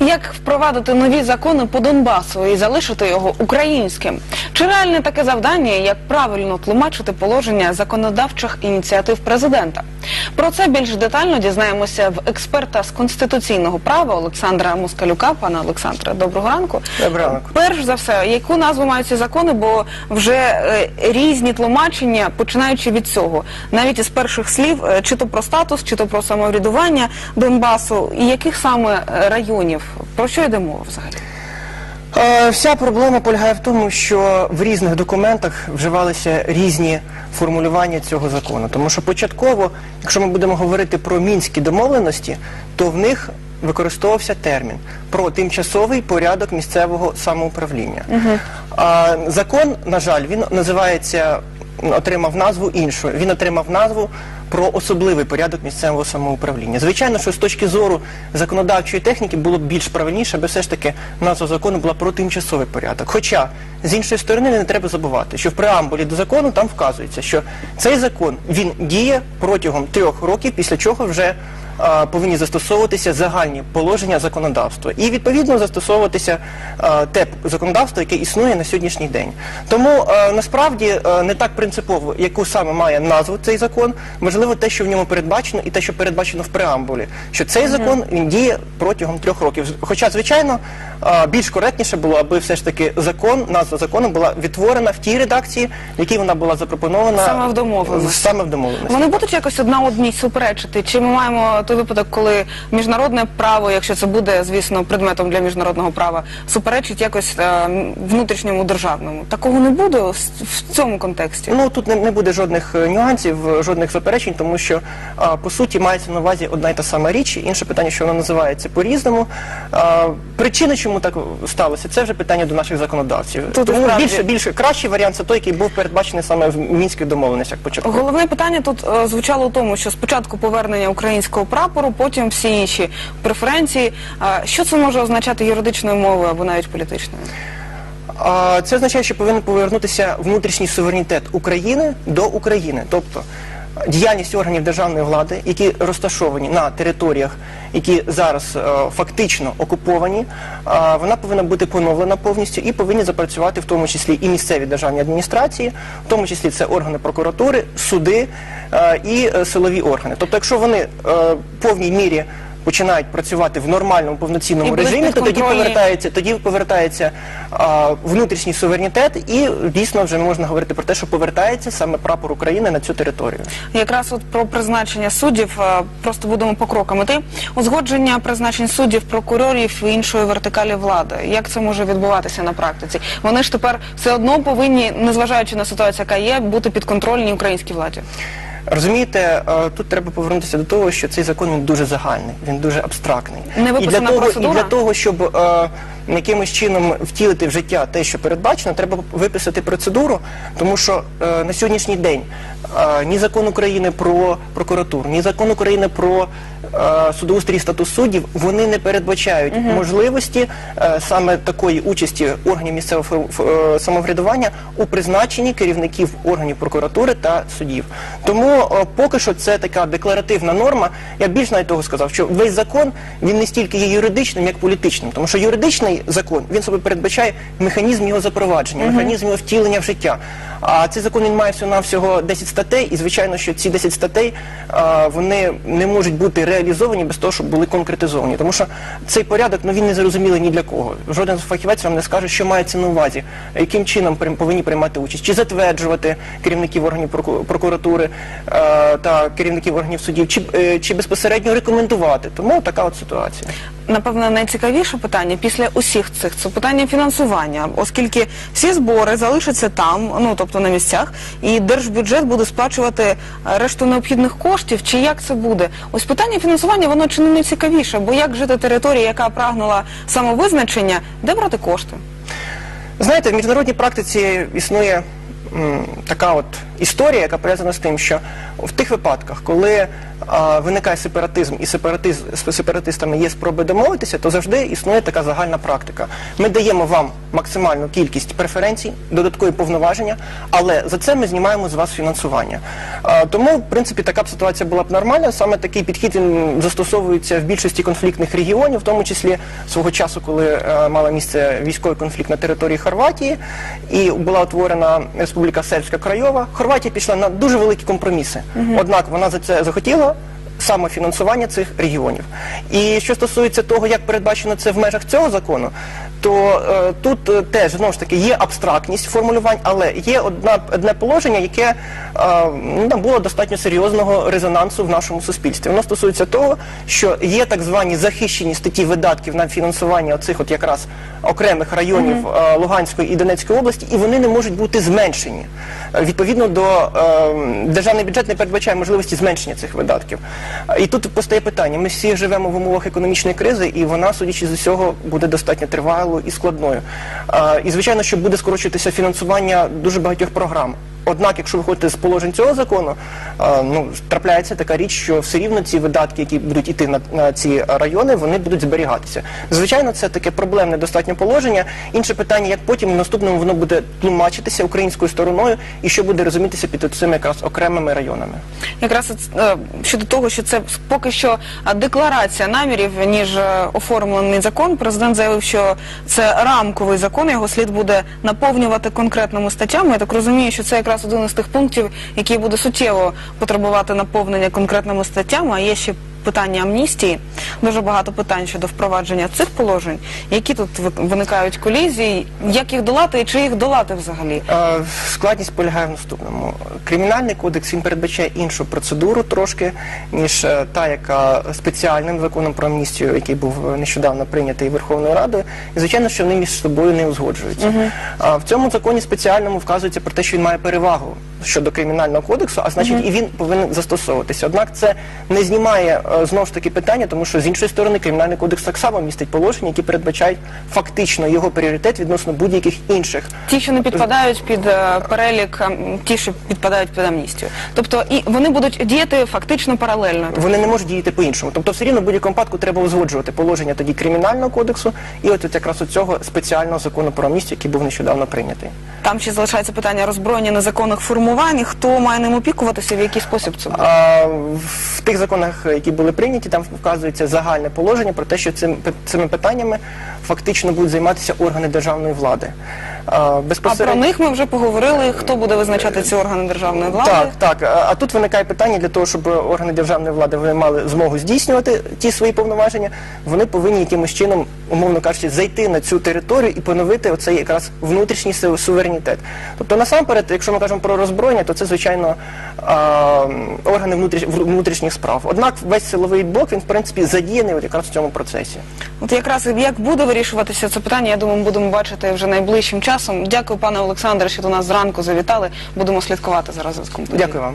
Як впровадити нові закони по Донбасу і залишити його українським? Чи реальне таке завдання, як правильно тлумачити положення законодавчих ініціатив президента? Про це більш детально дізнаємося в експерта з конституційного права Олександра Москалюка. Пане Олександре, доброго ранку. Доброго ранку. Перш за все, яку назву мають ці закони, бо вже е, різні тлумачення, починаючи від цього, навіть із перших слів, е, чи то про статус, чи то про самоврядування Донбасу, і яких саме е, районів, про що йде мова взагалі? Е, Вся проблема полягає в тому, що в різних документах вживалися різні формулювання цього закону. Тому що початково, якщо ми будемо говорити про мінські домовленості, то в них використовувався термін про тимчасовий порядок місцевого самоуправління. А закон, на жаль, він називається, отримав назву іншу. Він отримав назву про особливий порядок місцевого самоуправління. Звичайно, що з точки зору законодавчої техніки було б більш правильніше, аби все ж таки назва закону була про тимчасовий порядок. Хоча, з іншої сторони, не треба забувати, що в преамбулі до закону там вказується, що цей закон він діє протягом трьох років, після чого вже а, повинні застосовуватися загальні положення законодавства і відповідно застосовуватися а, те законодавство, яке існує на сьогоднішній день. Тому а, насправді не так принципово, яку саме має назву цей закон, можливо, те, що в ньому передбачено, і те, що передбачено в преамбулі, що цей закон він діє протягом трьох років. Хоча, звичайно, більш коректніше було, аби все ж таки закон, назва закону була відтворена в тій редакції, в якій вона була запропонована Саме в домовленості. Саме в домовленості. Вони будуть якось одна одній суперечити? Чи ми маємо той випадок, коли міжнародне право, якщо це буде, звісно, предметом для міжнародного права, суперечить якось е, внутрішньому державному? Такого не буде ось в цьому контексті? Ну тут не, не буде жодних е, нюансів, е, жодних заперечень, тому що а, по суті мається на увазі одна й та сама річ. Інше питання, що воно називається по-різному. А, причини, чому так сталося, це вже питання до наших законодавців. Тут тому справді- більше більше кращий варіант це той, який був передбачений саме в мінських домовленостях початку. Головне питання тут е, звучало у тому, що спочатку повернення українського прапору, потім всі інші преференції. Що це може означати юридичною мовою або навіть політичною? Це означає, що повинен повернутися внутрішній суверенітет України до України, тобто діяльність органів державної влади, які розташовані на територіях, які зараз е, фактично окуповані, вона повинна бути поновлена повністю і повинні запрацювати в тому числі і місцеві державні адміністрації, в тому числі це органи прокуратури, суди е, і е, силові органи. Тобто, якщо вони в повній мірі починають працювати в нормальному повноцінному режимі, то тоді підконтрольні. повертається тоді повертається а, внутрішній суверенітет, і дійсно вже можна говорити про те, що повертається саме прапор України на цю територію. Якраз от про призначення суддів е, просто будемо по крокам іти. Узгодження призначень суддів, прокурорів і іншої вертикалі влади. Як це може відбуватися на практиці? Вони ж тепер все одно повинні, незважаючи на ситуацію, яка є, бути підконтрольні українській владі. Розумієте, е, тут треба повернутися до того, що цей закон він дуже загальний, він дуже абстрактний. Не і для того, і для того, щоб е, якимось чином втілити в життя те, що передбачено, треба виписати процедуру, тому що е, на сьогоднішній день е, ні закон України про прокуратуру, ні закон України про е, судоустрій і статус суддів, вони не передбачають можливості е, саме такої участі органів місцевого фо- фо- е, самоврядування у призначенні керівників органів прокуратури та судів. Тому е, поки що це така декларативна норма. Я більш навіть того сказав, що весь закон він не стільки є юридичним, як політичним, тому що юридичний закон він собі передбачає механізм його запровадження, механізм його втілення в життя. А цей закон він має всього навсього 10 статей, і звичайно, що ці 10 статей а, вони не можуть бути реалізовані без того, щоб були конкретизовані. Тому що цей порядок ну він не зрозумілий ні для кого. Жоден фахівець вам не скаже, що мається на увазі, яким чином повинні приймати участь, чи затверджувати керівників органів прокуратури та керівників органів судів, чи, е, чи безпосередньо рекомендувати. Тому така от ситуація. Напевно, найцікавіше питання після усіх цих це питання фінансування, оскільки всі збори залишаться там, ну тобто на місцях, і держбюджет буде сплачувати е, решту необхідних коштів. Чи як це буде? Ось питання фінансування воно чи не найцікавіше, бо як жити території, яка прагнула самовизначення, де брати кошти? Знаєте, в міжнародній практиці існує така от історія, яка пов'язана з тим, що в тих випадках, коли а, виникає сепаратизм і сепаратиз, з сепаратистами є спроби домовитися, то завжди існує така загальна практика. Ми даємо вам максимальну кількість преференцій, додаткові повноваження, але за це ми знімаємо з вас фінансування. А, тому, в принципі, така б ситуація була б нормальна. Саме такий підхід він застосовується в більшості конфліктних регіонів, в тому числі свого часу, коли е, мала місце військовий конфлікт на території Хорватії, і була утворена Республіка Сербська Крайова. Хорватія пішла на дуже великі компроміси. Однак вона за це захотіла. Саме фінансування цих регіонів. І що стосується того, як передбачено це в межах цього закону, то е, тут е, теж знову ж таки є абстрактність формулювань, але є одна, одне положення, яке е, ну, набуло достатньо серйозного резонансу в нашому суспільстві. Воно стосується того, що є так звані захищені статті видатків на фінансування оцих от якраз окремих районів е, Луганської і Донецької області, і вони не можуть бути зменшені. Е, Відповідно до е, державний бюджет не передбачає можливості зменшення цих видатків. І тут постає питання: ми всі живемо в умовах економічної кризи, і вона, судячи з усього, буде достатньо тривалою і складною. Е, І звичайно, що буде скорочуватися фінансування дуже багатьох програм. Однак, якщо виходити з положень цього закону, е, ну трапляється така річ, що все рівно ці видатки, які будуть йти на, на ці райони, вони будуть зберігатися. Звичайно, це таке проблемне достатньо положення. Інше питання, як потім в наступному воно буде тлумачитися українською стороною, і що буде розумітися під цими якраз окремими районами. Якраз е, щодо того, що це поки що е, декларація намірів, ніж оформлений закон, президент заявив, що це рамковий закон, його слід буде наповнювати конкретними статтями. Я так розумію, що це якраз один із тих пунктів, який буде суттєво потребувати наповнення конкретними статтями. А є ще питання амністії. Дуже багато питань щодо впровадження цих положень. Які тут виникають колізії, як їх долати і чи їх долати взагалі? Е, Складність полягає в наступному. Кримінальний кодекс він передбачає іншу процедуру трошки, ніж е, та, яка спеціальним законом про амністію, який був нещодавно прийнятий Верховною Радою, і звичайно, що вони між собою не узгоджуються. А в цьому законі спеціальному вказується про те, що він має перевагу щодо кримінального кодексу, а значить і він повинен застосовуватися. Однак це не знімає е, знову ж таки питання, тому що з іншої сторони кримінальний кодекс так само містить положення, які передбачають фактично його пріоритет відносно будь-яких інших Ті, що не підпадають під е, перелік, ем, ті, що підпадають під амністію. Тобто і вони будуть діяти фактично паралельно. Вони не можуть діяти по-іншому. Тобто, все рівно в будь-якому випадку треба узгоджувати положення тоді кримінального кодексу і от, от якраз от цього спеціального закону про амністію, який був нещодавно прийнятий. Там ще залишається питання роззброєння незаконних формувань. Хто має ним опікуватися, в який спосіб це буде? А в тих законах, які були прийняті, там вказується загальне положення про те, що цим цими питаннями фактично будуть займатися органи державної влади. А, А про них ми вже поговорили. Хто буде визначати ці органи державної влади? Так, так. А, тут виникає питання для того, щоб органи державної влади вони мали змогу здійснювати ті свої повноваження. Вони повинні якимось чином, умовно кажучи, зайти на цю територію і поновити оцей якраз внутрішній суверенітет. Тобто, насамперед, якщо ми кажемо про роззброєння, то це звичайно органи внутріш, внутрішніх справ. Однак весь силовий блок він в принципі задіяний от якраз в цьому процесі. От якраз як буде вирішуватися це питання, я думаю, будемо бачити вже найближчим часом. Дякую, пане Олександре, що до нас зранку завітали. Будемо слідкувати зараз за зв'язком. Дякую вам.